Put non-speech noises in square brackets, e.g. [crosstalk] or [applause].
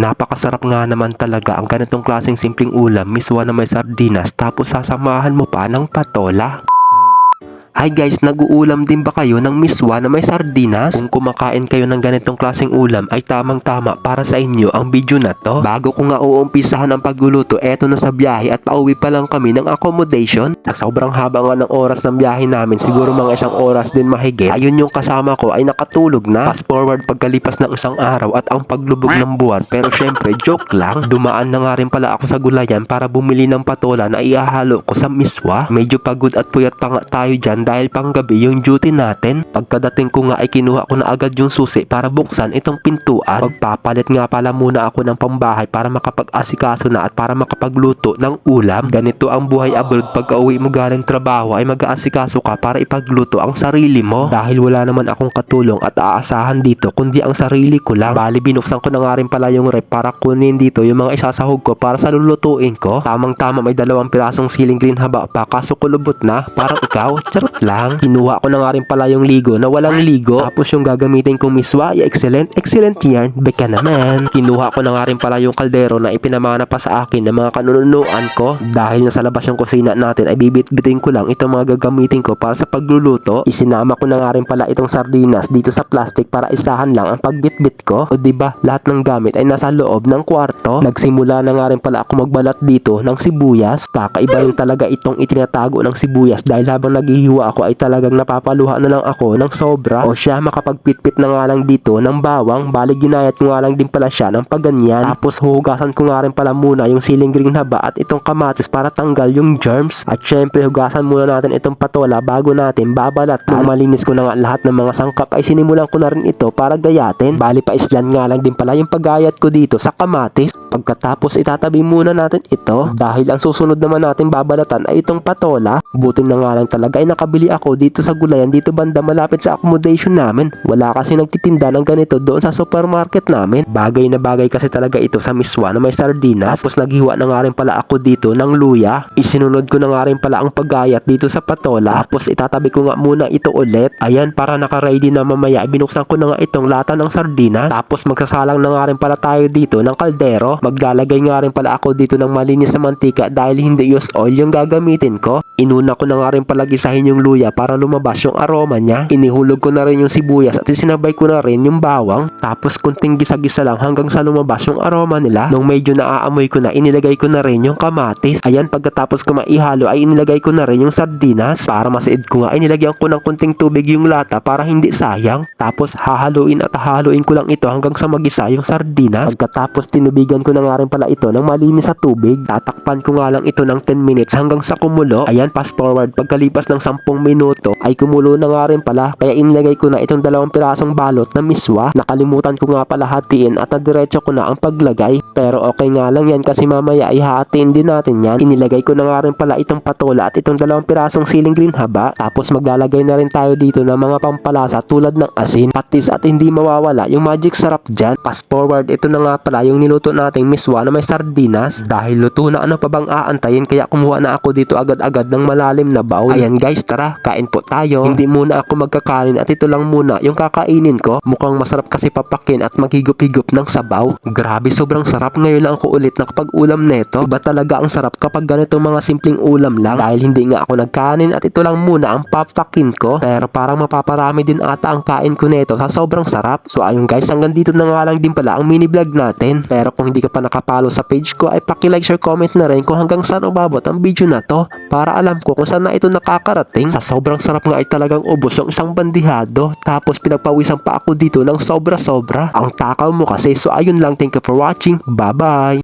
Napakasarap nga naman talaga ang ganitong klaseng simpleng ulam, miswa na may sardinas tapos sasamahan mo pa ng patola. Hi guys, nag-uulam din ba kayo ng miswa na may sardinas? Kung kumakain kayo ng ganitong klaseng ulam ay tamang-tama para sa inyo ang video na to. Bago ko nga uumpisahan ang pagluluto, eto na sa biyahe at pauwi pa lang kami ng accommodation. Sa sobrang haba nga ng oras ng biyahe namin, siguro mga isang oras din mahigit. Ayun yung kasama ko ay nakatulog na. Fast forward pagkalipas ng isang araw at ang paglubog ng buwan. Pero syempre, [laughs] joke lang. Dumaan na nga rin pala ako sa gulayan para bumili ng patola na iahalo ko sa miswa. Medyo pagod at puyat pa nga tayo dyan dahil panggabi yung duty natin. Pagkadating ko nga ay kinuha ko na agad yung susi para buksan itong pintuan. Magpapalit nga pala muna ako ng pambahay para makapag-asikaso na at para makapagluto ng ulam. Ganito ang buhay abroad pagka uwi mo galing trabaho ay mag-aasikaso ka para ipagluto ang sarili mo. Dahil wala naman akong katulong at aasahan dito kundi ang sarili ko lang. Bali binuksan ko na nga rin pala yung rep para kunin dito yung mga isasahog ko para sa lulutuin ko. Tamang tama may dalawang pirasong siling green haba pa kaso kulubot na. Parang ikaw, charot lang. Kinuha ko na nga rin pala yung ligo na walang ligo. Tapos yung gagamitin kong miswa, ay excellent, excellent yan. Beka naman. Kinuha ko na nga rin pala yung kaldero na ipinamana pa sa akin ng mga kanunuan ko. Dahil nasa labas yung kusina natin ay bibit-bitin ko lang itong mga gagamitin ko para sa pagluluto. Isinama ko na nga rin pala itong sardinas dito sa plastic para isahan lang ang pagbitbit ko. O diba, lahat ng gamit ay nasa loob ng kwarto. Nagsimula na nga rin pala ako magbalat dito ng sibuyas. Kakaiba yung talaga itong itinatago ng sibuyas dahil habang naghihiwa ako ay talagang napapaluha na lang ako ng sobra. O siya makapagpitpit na nga lang dito ng bawang. Bali ginayat ko nga lang din pala siya ng paganyan. Tapos huhugasan ko nga rin pala muna yung siling green haba at itong kamatis para tanggal yung germs. At syempre hugasan muna natin itong patola bago natin babalat. Nung malinis ko na nga lahat ng mga sangkap ay sinimulan ko na rin ito para gayatin. Bali pa islan nga lang din pala yung paggayat ko dito sa kamatis. Pagkatapos itatabi muna natin ito dahil ang susunod naman natin babalatan ay itong patola. Buti na nga lang talaga ay nakabili ako dito sa gulayan dito banda malapit sa accommodation namin. Wala kasi nagtitinda ng ganito doon sa supermarket namin. Bagay na bagay kasi talaga ito sa miswa na may sardinas. Tapos naghiwa na nga rin pala ako dito ng luya. Isinunod ko na nga rin pala ang paggayat dito sa patola. Tapos itatabi ko nga muna ito ulit. Ayan para naka-ready na mamaya. Binuksan ko na nga itong lata ng sardinas. Tapos magsasalang na nga rin pala tayo dito ng kaldero. Maglalagay nga rin pala ako dito ng malinis na mantika dahil hindi use oil yung gagamitin ko. Inuna ko na nga rin pala gisahin yung luya para lumabas yung aroma niya. Inihulog ko na rin yung sibuyas at sinabay ko na rin yung bawang. Tapos kunting gisa-gisa lang hanggang sa lumabas yung aroma nila. Nung medyo naaamoy ko na, inilagay ko na rin yung kamatis. Ayan, pagkatapos ko maihalo ay inilagay ko na rin yung sardinas. Para masiid ko nga, ay ko ng kunting tubig yung lata para hindi sayang. Tapos hahaluin at hahaluin ko lang ito hanggang sa magisa yung sardinas. Pagkatapos tinubigan ko na nga rin pala ito ng malinis sa tubig. Tatakpan ko nga lang ito ng 10 minutes hanggang sa kumulo. Ayan, fast forward. Pagkalipas ng 10 minuto ay kumulo na nga rin pala. Kaya inilagay ko na itong dalawang pirasong balot na miswa. Nakalimutan ko nga pala hatiin at nadiretso ko na ang paglagay. Pero okay nga lang yan kasi mamaya ay hatiin din natin yan. Inilagay ko na nga rin pala itong patola at itong dalawang pirasong siling green haba. Tapos maglalagay na rin tayo dito ng mga pampalasa tulad ng asin, patis at hindi mawawala yung magic sarap dyan. Fast forward, ito na nga pala yung niluto nating miswa na may sardinas. Dahil luto na ano pa bang aantayin kaya kumuha na ako dito agad-agad ng malalim na bowl. Ayan guys, tara, kain po tayo. Hindi muna ako magkakanin at ito lang muna yung kakainin ko. Mukhang masarap kasi papakin at maghigop-higop ng sabaw. Grabe, sobrang sarap. Ngayon lang ako ulit nakapag-ulam neto. Iba talaga ang sarap kapag ganito mga simpleng ulam lang. Dahil hindi nga ako nagkanin at ito lang muna ang papakin ko. Pero parang mapaparami din ata ang kain ko neto sa sobrang sarap. So ayun guys, hanggang dito na nga lang din pala ang mini vlog natin. Pero kung hindi ka pa nakapalo sa page ko ay paki-like, share, comment na rin kung hanggang saan umabot ang video na to. Para alam ko kung saan na ito nakakarating. Sa sobrang sarap nga ay talagang ubos yung isang bandihado. Tapos pinagpawisan pa ako dito ng sobra-sobra. Ang takaw mo kasi. So ayun lang, thank you for watching. Bye-bye!